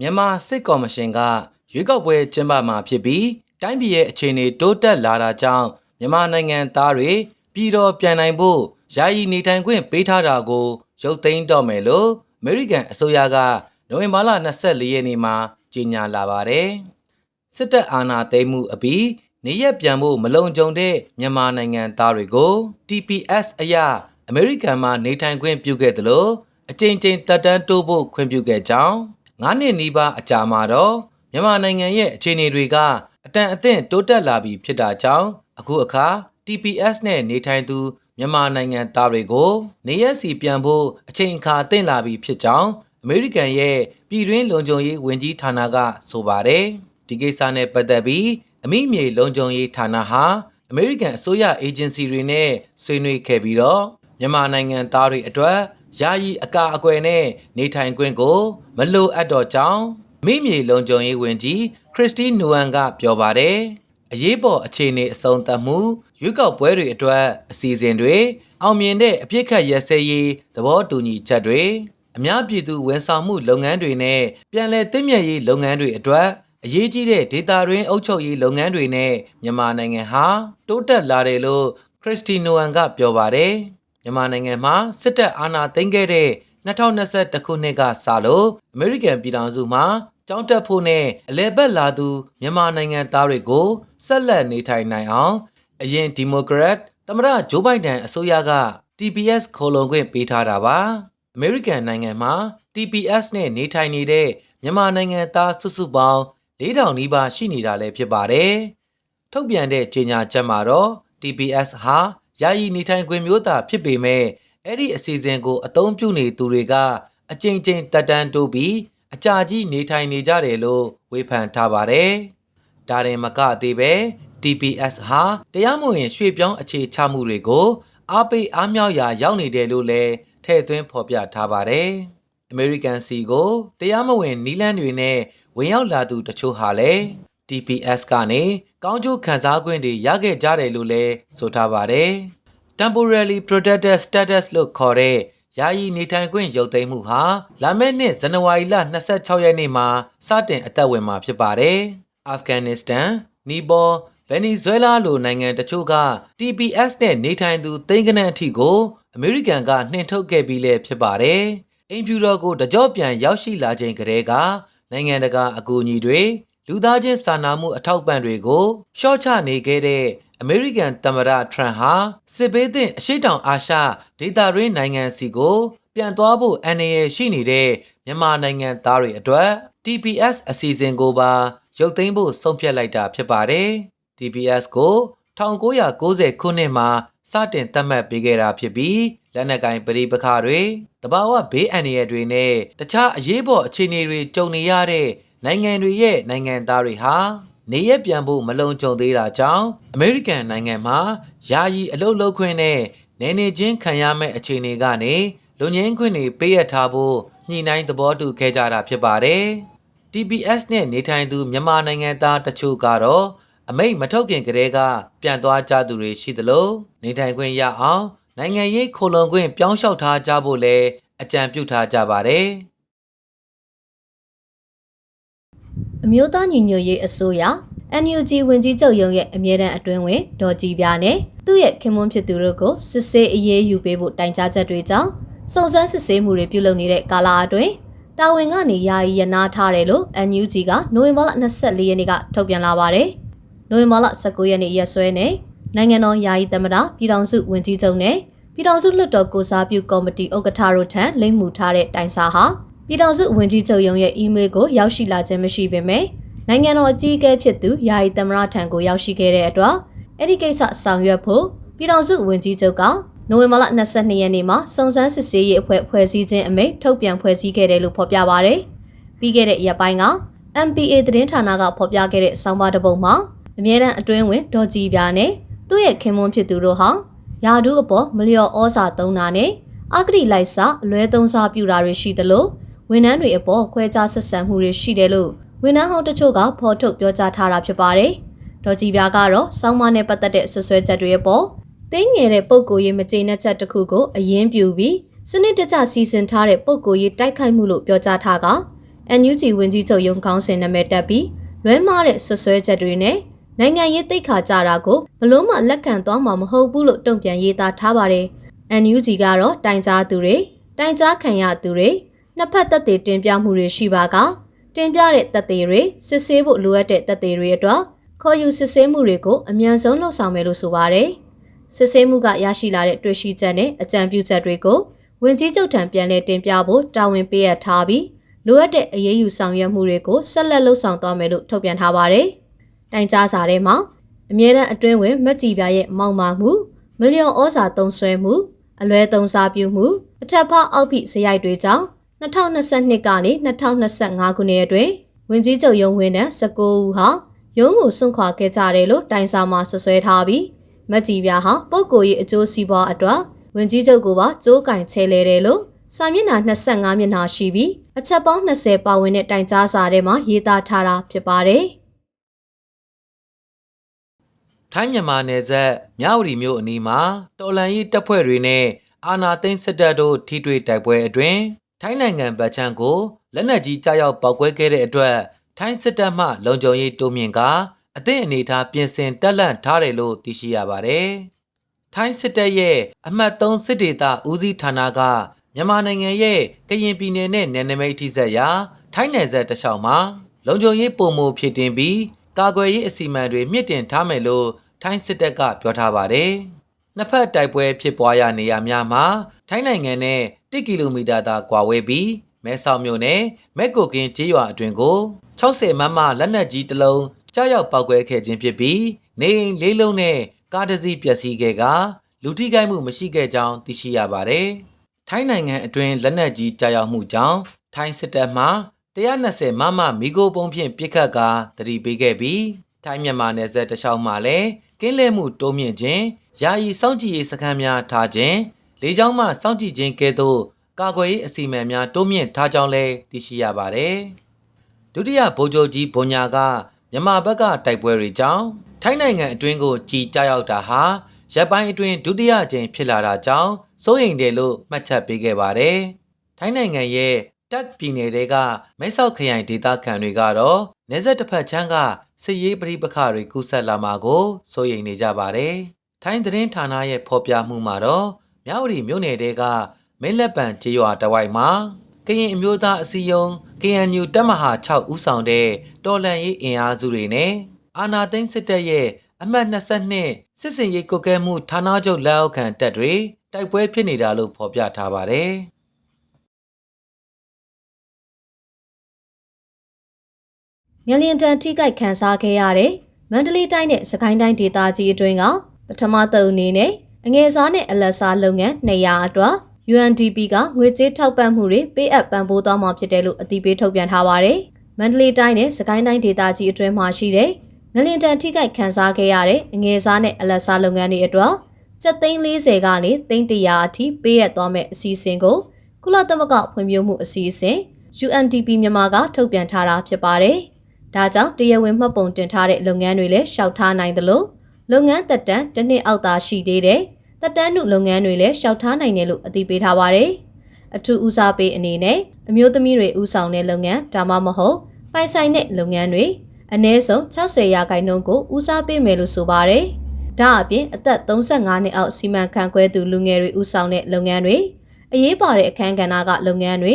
မြန်မာစစ်ကော်မရှင်ကရွေးကောက်ပွဲကျင်းပမှာဖြစ်ပြီးတိုင်းပြည်ရဲ့အခြေအနေတိုးတက်လာတာကြောင့်မြန်မာနိုင်ငံသားတွေပြည်တော်ပြန်နိုင်ဖို့ယာယီနေထိုင်ခွင့်ပေးထားတာကိုရုပ်သိမ်းတော့မယ်လို့အမေရိကန်အစိုးရကနိုဝင်ဘာလ24ရက်နေ့မှာကြေညာလာပါတယ်။စစ်တပ်အာဏာသိမ်းမှုအပြီးနေရက်ပြန်ဖို့မလုံခြုံတဲ့မြန်မာနိုင်ငံသားတွေကို TPS အရအမေရိကန်မှာနေထိုင်ခွင့်ပြုခဲ့သလိုအကြိမ်ကြိမ်တက်တန်းတိုးဖို့ခွင့်ပြုခဲ့ကြောင်း 9နှစ်နီးပါးအကြာမှာတော့မြန်မာနိုင်ငံရဲ့အခြေအနေတွေကအတန်အသင့်တိုးတက်လာပြီဖြစ်တာကြောင့်အခုအခါ TPS နဲ့နေထိုင်သူမြန်မာနိုင်ငံသားတွေကိုနေရက်စီပြန်ဖို့အချိန်အခါသင့်လာပြီဖြစ်ကြောင်းအမေရိကန်ရဲ့ပြည်တွင်းလုံခြုံရေးဝန်ကြီးဌာနကဆိုပါတယ်ဒီကိစ္စနဲ့ပတ်သက်ပြီးအမိမြေလုံခြုံရေးဌာနဟာအမေရိကန်အစိုးရအေဂျင်စီတွေနဲ့ဆွေးနွေးခဲ့ပြီးတော့မြန်မာနိုင်ငံသားတွေအတွက် ယာယီအကာအကွယ်နဲ့နေထိုင်ခွင့်ကိုမလိုအပ်တော့ကြောင်းမိမြေလုံခြုံရေးဝန်ကြီးခရစ်စတီနူဝမ်ကပြောပါတယ်အရေးပေါ်အခြေအနေအဆုံးသတ်မှုရွေးကောက်ပွဲတွေအတွက်အစီအစဉ်တွေအောင်မြင်တဲ့အပြစ်ခတ်ရဲစဲရေးသဘောတူညီချက်တွေအများပြည်သူဝန်ဆောင်မှုလုပ်ငန်းတွေနဲ့ပြန်လည်တည်မြဲရေးလုပ်ငန်းတွေအတွက်အရေးကြီးတဲ့ဒေတာရင်းအုပ်ချုပ်ရေးလုပ်ငန်းတွေနဲ့မြန်မာနိုင်ငံဟာတိုးတက်လာတယ်လို့ခရစ်စတီနိုဝမ်ကပြောပါတယ် မြန်မာနိုင်ငံမှာစစ်တပ်အာဏာသိမ်းခဲ့တဲ့2021ခုနှစ်ကစလို့အမေရိကန်ပြည်ထောင်စုမှာကြောင်းတက်ဖို့နဲ့အလဲဘက်လာသူမြန်မာနိုင်ငံသားတွေကိုဆက်လက်နေထိုင်နိုင်အောင်အရင်ဒီမိုကရက်သမ္မတဂျိုးဘိုင်ဒန်အစိုးရက TPS ခေါ်လုံခွင့်ပေးထားတာပါအမေရိကန်နိုင်ငံမှာ TPS နဲ့နေထိုင်နေတဲ့မြန်မာနိုင်ငံသားစုစုပေါင်း4000နီးပါးရှိနေတာလည်းဖြစ်ပါတယ်ထုတ်ပြန်တဲ့ကြေညာချက်မှာတော့ TPS ဟာ ယာယီနေထိုင်ခွင့်မျိုးသာဖြစ်ပေမဲ့အဲ့ဒီအစီအစဉ်ကိုအသုံးပြုနေသူတွေကအကြိမ်ကြိမ်တက်တန်းတိုးပြီးအကြာကြီးနေထိုင်နေကြတယ်လို့ဝေဖန်ထားပါတယ်။ဒါရင်မကသေးပဲ TPS ဟာတရားမဝင်ရွှေ့ပြောင်းအခြေချမှုတွေကိုအားပေးအားမြောက်ရာရောက်နေတယ်လို့လည်းထည့်သွင်းဖော်ပြထားပါတယ်။ American C ကိုတရားမဝင်နီးလန်းတွေနဲ့ဝင်ရောက်လာသူတချို့ဟာလည်း TPS ကနေ ကောင်းကျိုးခံစား권တွေရခဲ့ကြတယ်လို့လည်းဆိုထားပါတယ်။ Temporarily Protected Status လို့ခေါ်တဲ့ယာယီနေထိုင်ခွင့်ရုပ်သိမ်းမှုဟာလာမယ့်နှစ်ဇန်နဝါရီလ26ရက်နေ့မှာစတင်အသက်ဝင်မှာဖြစ်ပါတယ်။အာဖဂန်နစ္စတန်၊နီပေါ၊ဗင်နီဇွဲလားလိုနိုင်ငံတချို့က TPS နဲ့နေထိုင်သူသိန်းကနန်းအထိကိုအမေရိကန်ကနှင်ထုတ်ခဲ့ပြီးလည်းဖြစ်ပါတယ်။အင်ဖြူတော်ကိုတကြော့ပြန်ရောက်ရှိလာချိန်ကတည်းကနိုင်ငံတကာအကူအညီတွေ လူသားချင်းစာနာမှုအထောက်ပံ့တွေကိုရှော့ချနေခဲ့တဲ့အမေရိကန်သမ္မတထရန့်ဟာစစ်ဘေးသင့်အရှိတောင်အာရှဒေသရင်းနိုင်ငံစီကိုပြန်သွားဖို့အန္တရာယ်ရှိနေတဲ့မြန်မာနိုင်ငံသားတွေအတွက် TPS အစီအစဉ်ကိုပါရုပ်သိမ်းဖို့ဆုံးဖြတ်လိုက်တာဖြစ်ပါတယ်။ TPS ကို1990ခုနှစ်မှာစတင်သတ်မှတ်ပေးခဲ့တာဖြစ်ပြီးလက်နက်ကင်ပရိပခတွေတဘာဝဘေးအန္တရာယ်တွေနဲ့တခြားအရေးပေါ်အခြေအနေတွေကြုံနေရတဲ့ နိုင်ငံတွေရဲ့နိုင်ငံသားတွေဟာနေရပြန်ဖို့မလုံခြုံသေးတာကြောင့်အမေရိကန်နိုင်ငံမှာယာယီအလုပ်လုပ်ခွင့်နဲ့နေနေချင်းခံရမယ့်အခြေအနေကနေလူငင်းခွင့်တွေပေးရထားဖို့ညှိနှိုင်းသဘောတူခဲ့ကြတာဖြစ်ပါတယ်။ TPS နဲ့နေထိုင်သူမြန်မာနိုင်ငံသားတချို့ကတော့အမိတ်မထုတ်ခင်ကတည်းကပြန်သွားကြသူတွေရှိသလိုနေထိုင်ခွင့်ရအောင်နိုင်ငံရေးခိုလုံခွင့်ပြောင်းလျှောက်ထားကြဖို့လည်းအကြံပြုထားကြပါတယ်။ အမျိုးသားညီညွတ်ရေးအစိုးရ NUG ဝင်ကြီးချုပ်ရုံးရဲ့အမြဲတမ်းအတွင်းဝင်ဒေါ်ကြည်ပြားနဲ့သူ့ရဲ့ခင်မွန်းဖြစ်သူတို့ကိုစစ်ဆေးအရေးယူပေးဖို့တိုင်ကြားချက်တွေကြောင့်စုံစမ်းစစ်ဆေးမှုတွေပြုလုပ်နေတဲ့ကာလအတွင်းတာဝန်ကနေယာယီရနာထားတယ်လို့ NUG ကနိုဝင်ဘာလ24ရက်နေ့ကထုတ်ပြန်လာပါတယ်။နိုဝင်ဘာလ19ရက်နေ့ရက်စွဲနဲ့နိုင်ငံတော်ယာယီသမ္မတပြည်ထောင်စုဝန်ကြီးချုပ်နဲ့ပြည်ထောင်စုလွှတ်တော်ကိုစားပြုကော်မတီဥက္ကဋ္ဌတို့ထံလိမ့်မှုထားတဲ့တိုင်စာဟာ ပြည်ထောင်စုဝန်ကြီးချုပ်ရုံးရဲ့အီးမေးလ်ကိုရောက်ရှိလာခြင်းမရှိပေမဲ့နိုင်ငံတော်အကြီးအကဲဖြစ်သူယာယီသမ္မတထံကိုရောက်ရှိခဲ့တဲ့အတွက်အဲ့ဒီကိစ္စဆောင်ရွက်ဖို့ပြည်ထောင်စုဝန်ကြီးချုပ်ကနိုဝင်ဘာလ22ရက်နေ့မှာစုံစမ်းစစ်ဆေးရေးအဖွဲ့ဖွဲ့စည်းခြင်းအမိန့်ထုတ်ပြန်ဖွဲ့စည်းခဲ့တယ်လို့ဖော်ပြပါရယ်။ပြီးခဲ့တဲ့ရက်ပိုင်းက MPA သတင်းဌာနကဖော်ပြခဲ့တဲ့ဆောင်းပါးတစ်ပုဒ်မှာအမြဲတမ်းအတွင်းဝင်ဒေါ်ကြည်ပြာနဲ့သူ့ရဲ့ခင်မွန်းဖြစ်သူတို့ဟာယာဒူးအပေါ်မလျော်ဩစာသုံးတာနဲ့အဂတိလိုက်စာအလွဲသုံးစားပြုတာတွေရှိသလို ဝန်ထမ်းတွေအပေါ်ခွဲခြားဆက်ဆံမှုတွေရှိတယ်လို့ဝန်ထမ်းဟောင်းတချို့ကဖော်ထုတ်ပြောကြားထားတာဖြစ်ပါတယ်။ဒေါ်ကြည်ပြာကတော့စောင်းမနဲ့ပတ်သက်တဲ့ဆွဆွဲချက်တွေအပေါ်သိငယ်တဲ့ပုံကိုရေးမကျေနပ်ချက်တစ်ခုကိုအရင်ပြူပြီးစနစ်တကျစီစဉ်ထားတဲ့ပုံကိုရေးတိုက်ခိုက်မှုလို့ပြောကြားထားက NUG ဝန်ကြီးချုပ်ရုံးခေါင်းစဉ်နာမည်တက်ပြီးလွဲမားတဲ့ဆွဆွဲချက်တွေနဲ့နိုင်ငံရေးတိတ်ခါကြတာကိုဘလို့မှလက်ခံသွားမှာမဟုတ်ဘူးလို့တုံ့ပြန်ရေးသားထားပါတယ်။ NUG ကတော့တိုင်ကြားသူတွေတိုင်ကြားခံရသူတွေ နှစ်ဖက်သက်သေတင်ပြမှုတွေရှိပါကတင်ပြတဲ့သက်သေတွေစစ်ဆေးဖို့လိုအပ်တဲ့သက်သေတွေအတွက်ခေါ်ယူစစ်ဆေးမှုတွေကိုအမြန်ဆုံးလှုပ်ဆောင်မယ်လို့ဆိုပါတယ်။စစ်ဆေးမှုကရရှိလာတဲ့တွေ့ရှိချက်နဲ့အကြံပြုချက်တွေကိုဝင်ကြီးချုပ်ထံပြန်လည်တင်ပြဖို့တာဝန်ပေးအပ်ထားပြီးလိုအပ်တဲ့အရေးယူဆောင်ရွက်မှုတွေကိုဆက်လက်လှုပ်ဆောင်သွားမယ်လို့ထုတ်ပြန်ထားပါတယ်။တိုင်ကြားစာထဲမှာအမြဲတမ်းအတွင်းဝင်မက်ကြည်ပြရဲ့မောက်မာမှုမလျော်ဩဇာသုံးဆွဲမှုအလွဲသုံးစားပြုမှုအထက်ဖအောက်ဖိစရိုက်တွေကြောင့် 2022ကနေ2025ခုနှစ်အတွင်းဝင်ကြီးချုပ်ရုံးဝင်တဲ့19ဦးဟာရုံးကိုစွန့်ခွာခဲ့ကြတယ်လို့တိုင်စာမှာဆွဆွဲထားပြီးမက်ကြီးပြားဟာပုဂ္ဂိုလ်ရေးအကျိုးစီးပွားအတွက်ဝင်ကြီးချုပ်ကိုပါကြိုးကင်ချဲလဲတယ်လို့စာမျက်နှာ25မျက်နှာရှိပြီးအချက်ပေါင်း20ပါဝင်တဲ့တိုင်ကြားစာထဲမှာရေးသားထားတာဖြစ်ပါတယ်။ထိုင်းမြန်မာနယ်စပ်မြဝတီမြို့အနီးမှာတော်လန်ရေးတပ်ဖွဲ့တွေနဲ့အာနာသိန်းစစ်တပ်တို့ထိတွေ့တိုက်ပွဲအတွင် ထိုင်းနိုင်ငံဗတ်ချန်ကိုလက်နက်ကြီးကြားရောက်ပောက်ကွဲခဲ့တဲ့အတွက်ထိုင်းစစ်တပ်မှလုံခြုံရေးတိုးမြင့်ကအသင့်အနေထားပြင်ဆင်တက်လှန့်ထားတယ်လို့သိရှိရပါတယ်။ထိုင်းစစ်တပ်ရဲ့အမှတ်3စစ်ဒေသဦးစီးဌာနကမြန်မာနိုင်ငံရဲ့ကရင်ပြည်နယ်နဲ့နယ်နိမိတ်ထိစပ်ရာထိုင်းနယ်စပ်တစ်လျှောက်မှာလုံခြုံရေးပုံမှုဖြစ်တင်ပြီးကာကွယ်ရေးအစီအမံတွေမြင့်တင်ထားမယ်လို့ထိုင်းစစ်တပ်ကပြောထားပါတယ်။နှစ်ဖက်တိုက်ပွဲဖြစ်ပွားရာနေရာများမှာထိုင်းနိုင်ငံနဲ့ 1ကီလိုမီတာသာကွာဝေးပြီးမဲဆောက်မြို့နယ်မက်ကိုကင်းကျေးရွာအတွင်ကို60မမလက်နက်ကြီးတစ်လုံးကြားရောက်ပောက်ကွဲခဲ့ခြင်းဖြစ်ပြီးနေအိမ်လေးလုံးနဲ့ကားတစ်စီးပျက်စီးခဲ့ကလူထိခိုက်မှုမရှိခဲ့ကြောင်းသိရှိရပါတယ်။ထိုင်းနိုင်ငံအတွင်းလက်နက်ကြီးကြားရောက်မှုကြောင့်ထိုင်းစစ်တပ်မှ120မမမီဂိုပုံဖြင့်ပစ်ခတ်ကာတတိပေးခဲ့ပြီးထိုင်းမြန်မာနယ်စပ်တခြားမှာလည်းကင်းလဲမှုတိုးမြင့်ခြင်းယာယီစောင့်ကြည့်ရေးစခန်းများထားခြင်း လေကြောင်းမှစောင့်ကြည့်ခြင်းကဲ့သို့ကာကွယ်ရေးအစီအမံများတိုးမြင့်ထားကြောင်းလည်းသိရှိရပါတယ်။ဒုတိယဗိုလ်ချုပ်ကြီးဘွန်ညာကမြန်မာဘက်ကတိုက်ပွဲတွေကြောင့်ထိုင်းနိုင်ငံအတွင်းကိုကြီးကြားရောက်တာဟာရပ်ပိုင်းအတွင်းဒုတိယကြိမ်ဖြစ်လာတာကြောင့်စိုးရိမ်တယ်လို့မှတ်ချက်ပေးခဲ့ပါတယ်။ထိုင်းနိုင်ငံရဲ့တက်ပြည်နယ်တွေကမဲဆောက်ခရိုင်ဒေသခံတွေကတော့နေဆက်တစ်ဖက်ချမ်းကစစ်ရေးပဋိပက္ခတွေကူးဆက်လာမှာကိုစိုးရိမ်နေကြပါတယ်။ထိုင်းသတင်းဌာနရဲ့ဖော်ပြမှုမှာတော့ မြဝတီမြို့နယ်တွေကမင်းလက်ပံကျေးရွာတဝိုက်မှာကရင်အမျိုးသားအစည်းအရုံး KNU တပ်မဟာ6ဦးဆောင်တဲ့တော်လှန်ရေးအင်အားစုတွေနဲ့အာနာသိန်းစစ်တပ်ရဲ့အမှတ်22စစ်စင်ရေးကုတ်ကဲမှုဌာနချုပ်လက်အောက်ခံတပ်တွေတိုက်ပွဲဖြစ်နေတာလို့ဖော်ပြထားပါတယ်။ငလျင်တန်ထိကြိုက်ခံစားခဲ့ရတဲ့မန္တလေးတိုင်းနဲ့စကိုင်းတိုင်းဒေသကြီးအတွင်းကပထမသုတ်အနေနဲ့ အငယ်စားနဲ့အလက်စားလုပ်ငန်း200အတွက် UNDP ကငွေကြေးထောက်ပံ့မှုတွေပေးအပ်ပံ့ပိုးသွားမှာဖြစ်တယ်လို့အသိပေးထုတ်ပြန်ထားပါတယ်။မန္တလေးတိုင်းနဲ့စကိုင်းတိုင်းဒေသကြီးအတွင်းမှာရှိတဲ့ငလျင်တန်ထိကြိုက်ခံစားခဲ့ရတဲ့အငယ်စားနဲ့အလက်စားလုပ်ငန်းတွေအတွက်ကျပ်သိန်း40ကနေသိန်း100အထိပေးအပ်သွားမယ့်အစီအစဉ်ကိုကုလသမဂ္ဂဖွံ့ဖြိုးမှုအစီအစဉ် UNDP မြန်မာကထုတ်ပြန်ထားတာဖြစ်ပါတယ်။ဒါကြောင့်တရားဝင်မှတ်ပုံတင်ထားတဲ့လုပ်ငန်းတွေလည်းရှောက်ထားနိုင်သလိုလုပ်ငန်းသက်တမ်းတစ်နှစ်အောက်သာရှိသေးတ ယ်။သက်တမ်းနုလုပ်ငန်းတွေလည်းရှောက်ထားနိုင်တယ်လို့အသိပေးထားပါတယ်။အထူးဦးစားပေးအနေနဲ့အမျိုးသမီးတွေဦးဆောင်တဲ့လုပ်ငန်းဒါမှမဟုတ်ပိုင်ဆိုင်တဲ့လုပ်ငန်းတွေအနည်းဆုံး60ရာခိုင်နှုန်းကိုဦးစားပေးမယ်လို့ဆိုပါတယ်။ဒါအပြင်အသက်35နှစ်အောက်စီမံခန့်ခွဲသူလူငယ်တွေဦးဆောင်တဲ့လုပ်ငန်းတွေအရေးပါတဲ့အခန်းကဏ္ဍကလုပ်ငန်းတွေ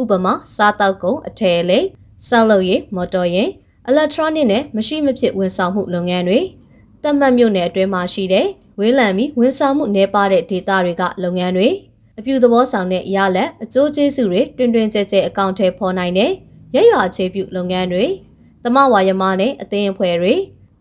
ဥပမာစားတောက်ကုန်အထည်လိပ်စောက်လုပ်ရေးမော်တော်ယာဉ်အီလက်ထရောနစ်နဲ့မရှိမဖြစ်ဝန်ဆောင်မှုလုပ်ငန်းတွေတတ်မှတ်မြို့နယ်အတွင်းမှာရှိတဲ့ ဝင်းလံပြီးဝန်ဆောင်မှုနှဲပါတဲ့ဒေသတွေကလုပ်ငန်းတွေအပြူသဘောဆောင်တဲ့ရလက်အကျိုးကျေးဇူးတွေတွင်တွင်ကျဲကျဲအကောင့်ထဲပေါ်နိုင်တဲ့ရရွာအခြေပြုလုပ်ငန်းတွေသမဝါယမနဲ့အသင်းအဖွဲ့တွေ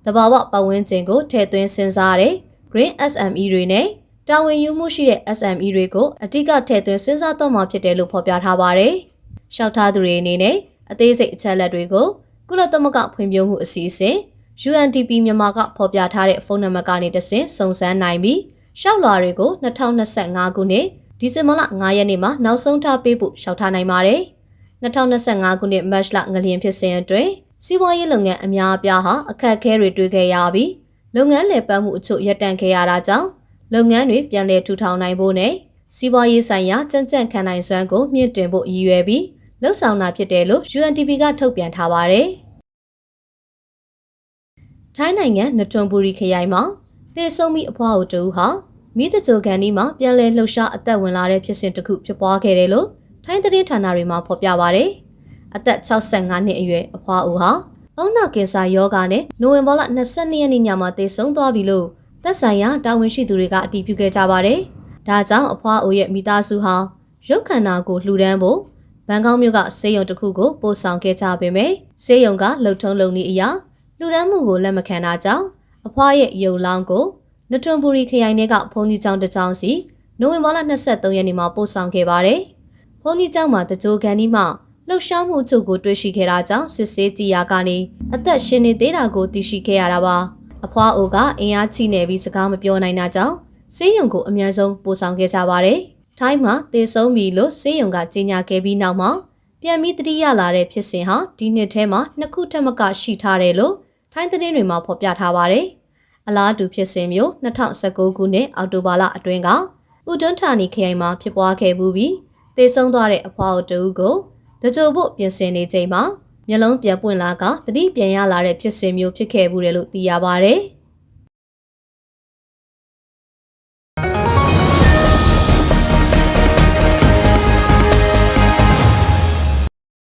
တဘာဝပတ်ဝန်းကျင်ကိုထည့်သွင်းစဉ်းစားတဲ့ Green SME တွေနဲ့တာဝန်ယူမှုရှိတဲ့ SME တွေကိုအဓိကထည့်သွင်းစဉ်းစားတော့မှာဖြစ်တယ်လို့ဖော်ပြထားပါတယ်။ရှောက်ထားသူတွေအနေနဲ့အသေးစိတ်အချက်လက်တွေကိုကုလသမဂ္ဂဖွံ့ဖြိုးမှုအစီအစဉ် UNDP မြန်မာကဖော်ပြထားတဲ့ဖုန်းနံပါတ်ကနေတဆင့်စုံစမ်းနိုင်ပြီးရှောက်လွာတွေကို2025ခုနှစ်ဒီဇင်ဘာလ9ရက်နေ့မှာနောက်ဆုံးထားပေးဖို့ရှောက်ထားနိုင်ပါတယ်။2025ခုနှစ်မတ်လငလျင်ဖြစ်စဉ်အတွင်းစီးပွားရေးလုပ်ငန်းအများအပြားဟာအခက်အခဲတွေတွေ့ခဲ့ရပြီးလုပ်ငန်းလည်ပတ်မှုအချို့ရပ်တန့်ခဲ့ရတာကြောင့်လုပ်ငန်းတွေပြန်လည်ထူထောင်နိုင်ဖို့နဲ့စီးပွားရေးဆိုင်ရာကြံ့ကြံ့ခံနိုင်စွမ်းကိုမြင့်တင်ဖို့ရည်ရွယ်ပြီးလှုပ်ဆောင်တာဖြစ်တယ်လို့ UNDP ကထုတ်ပြန်ထားပါတယ်။ ထိုင်းနိုင်ငံနထွန်ဘူရီခရိုင်မှာတေဆုံမီအဖွားအိုတူဟာမိတကြိုကန်ဒီမှာပြန်လည်လှုပ်ရှားအသက်ဝင်လာတဲ့ဖြစ်စဉ်တစ်ခုဖြစ်ပွားခဲ့တယ်လို့ထိုင်းသတင်းဌာနတွေမှာဖော်ပြပါဗျ။အသက်65နှစ်အရွယ်အဖွားအိုဟာအုံနောက်ကင်ဆာယောဂါနဲ့နိုဝင်ဘာလ22ရက်နေ့ညမှာသေဆုံးသွားပြီလို့သက်ဆိုင်ရာတာဝန်ရှိသူတွေကအတည်ပြုခဲ့ကြပါတယ်။ဒါကြောင့်အဖွားအိုရဲ့မိသားစုဟာရုပ်ခန္ဓာကိုလှူဒန်းဖို့ဘန်ကောက်မြို့ကဆေးရုံတစ်ခုကိုပို့ဆောင်ခဲ့ကြပေမယ့်ဆေးရုံကလှုပ်ထုံးလုံနည်းအရာ လူဒန်းမှုကိုလက်မခံတာကြောင့်အဖွားရဲ့ရုပ်လောင်းကိုနထွန်ဘူရီခရိုင်ထဲကဘုံကြီးကျောင်းတစ်ကျောင်းစီနိုဝင်ဘာလ23ရက်နေ့မှာပို့ဆောင်ခဲ့ပါတယ်။ဘုံကြီးကျောင်းမှာတကြိုကန်ဒီမှလှုပ်ရှားမှုချုပ်ကိုတွေ့ရှိခဲ့တာကြောင့်စစ်ဆေးကြည့်ရာကနေအသက်ရှင်နေသေးတာကိုသိရှိခဲ့ရတာပါ။အဖွားအိုကအင်အားချိနေပြီးစကားမပြောနိုင်တာကြောင့်ဆေးရုံကိုအများဆုံးပို့ဆောင်ခဲ့ကြပါတယ်။ထိုင်းမှာသေဆုံးပြီလို့ဆေးရုံကကြေညာခဲ့ပြီးနောက်မှာပြန်ပြီးတတိယလာတဲ့ဖြစ်စဉ်ဟာဒီနှစ်ထဲမှာနှစ်ခုထက်မကရှိထားတယ်လို့ ထိုင်းသတင်းတွေမှာဖော်ပြထားပါတယ်။အလားတူဖြစ်စဉ်မျိုး2019ခုနှစ်အောက်တိုဘာလအတွင်းကဥတွန်းဌာနီခရိုင်မှာဖြစ်ပွားခဲ့မှုပြီးသေဆုံးသွားတဲ့အဖွားအတူကိုတကြိုဖို့ပြင်ဆင်နေချိန်မှာမျက်လုံးပြန်ပွင့်လာကတတိပြန်ရလာတဲ့ဖြစ်စဉ်မျိုးဖြစ်ခဲ့မှုတယ်လို့သိရပါတယ်။